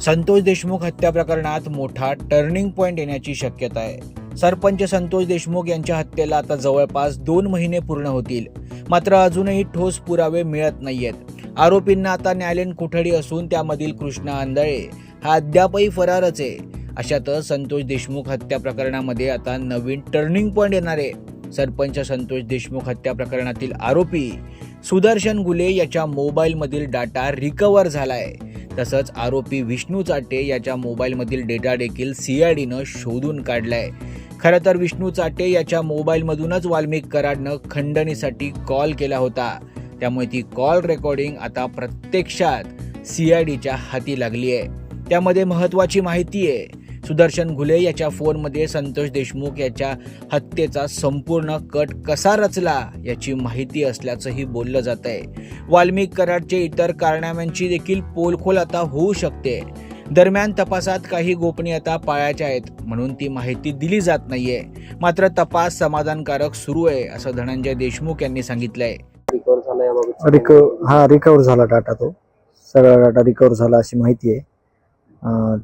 संतोष देशमुख हत्या प्रकरणात मोठा टर्निंग पॉइंट येण्याची शक्यता आहे. सरपंच संतोष देशमुख यांच्या हत्येला आता जवळपास दोन महिने पूर्ण होतील. मात्र अजूनही ठोस पुरावे मिळत नाहीयेत. आरोपींना आता न्यायालयीन कोठडी असून त्यामधील कृष्णा आंधळे हा अद्यापही फरारच आहे. अशातच संतोष देशमुख हत्या प्रकरणामध्ये आता नवीन टर्निंग पॉईंट येणार आहे. सरपंच संतोष देशमुख हत्या प्रकरणातील आरोपी सुदर्शन गुले याच्या मोबाईलमधील डाटा रिकवर आहे तसंच आरोपी विष्णू चाटे याच्या मोबाईलमधील डेटा देखील सीआयडीनं शोधून काढलाय. खरं तर विष्णू चाटे याच्या मोबाईलमधूनच वाल्मिक कराडनं खंडणीसाठी कॉल केला होता. त्यामुळे ती कॉल रेकॉर्डिंग आता प्रत्यक्षात सीआयडीच्या हाती लागली आहे त्यामध्ये महत्त्वाची माहिती आहे. सुदर्शन घुले याच्या फोनमध्ये संतोष देशमुख याच्या हत्येचा संपूर्ण कट कसा रचला याची माहिती असल्याचंही बोललं जात आहे वाल्मिक कराडचे इतर कारनाम्यांची देखील पोलखोल आता होऊ शकते. दरम्यान तपासात काही गोपनीयता पाळायच्या आहेत म्हणून ती माहिती दिली जात नाहीये. मात्र तपास समाधानकारक सुरू आहे असं धनंजय देशमुख यांनी सांगितलंय. रिकवर झाला याबाबत रिकव हा रिकवर झाला डाटा तो. सगळा डाटा रिकवर झाला अशी माहिती आहे.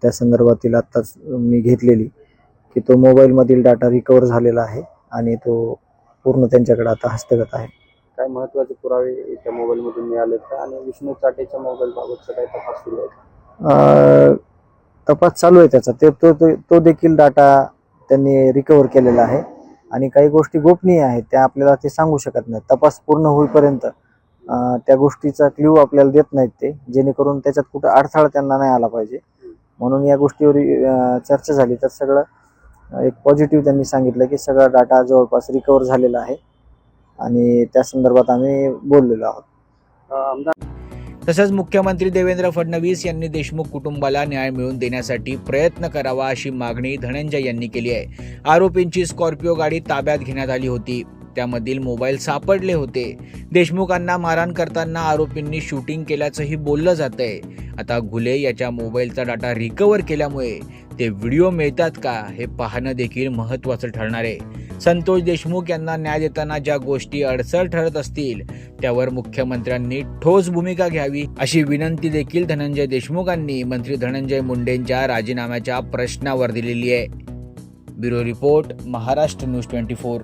त्या संदर्भातील आत्ताच मी घेतलेली की तो मोबाईलमधील डाटा रिकवर झालेला आहे आणि तो पूर्ण त्यांच्याकडे आता हस्तगत आहे. काय महत्त्वाचे पुरावे त्या मोबाईल मधून मिळाले का? आणि विष्णू चाटेच्या मोबाईल बाबतचा काय तपास सुरू आहे? तपास चालू आहे त्याचा. ते तो तो- देखील डाटा त्यांनी रिकवर केलेला आहे. आणि काही गोष्टी गोपनीय आहेत त्या आपल्याला ते सांगू शकत नाहीत. तपास पूर्ण होईपर्यंत त्या गोष्टीचा क्ल्यू आपल्याला देत नाहीत ते जेणेकरून त्याच्यात कुठं अडथळा त्यांना नाही आला पाहिजे. म्हणून या गोष्टीवर चर्चा झाली. तर सगळं एक पॉझिटिव्ह त्यांनी सांगितलं की सगळा डाटा जवळपास रिकवर झालेला आहे. आणि त्या संदर्भात आम्ही बोललेलो आहोत. तसंच मुख्यमंत्री देवेंद्र फडणवीस यांनी देशमुख कुटुंबाला न्याय मिळवून देण्यासाठी प्रयत्न करावा अशी मागणी धनंजय यांनी केली आहे. आरोपींची स्कॉर्पिओ गाडी ताब्यात घेण्यात आली होती. त्यामधील मोबाईल सापडले होते. देशमुखांना मारहाण करताना आरोपींनी शूटिंग केल्याचंही बोललं जात आहे आता घुले याच्या मोबाईलचा डाटा रिकवर केल्यामुळे ते व्हिडिओ मिळतात का हे पाहणं देखील महत्त्वाचं ठरणार आहे. संतोष देशमुख यांना न्याय देताना ज्या गोष्टी अडचण ठरत असतील त्यावर मुख्यमंत्र्यांनी ठोस भूमिका घ्यावी अशी विनंती देखील धनंजय देशमुखांनी मंत्री धनंजय मुंडेंच्या राजीनाम्याच्या प्रश्नावर दिलेली आहे. Bureau report Maharashtra news twenty four.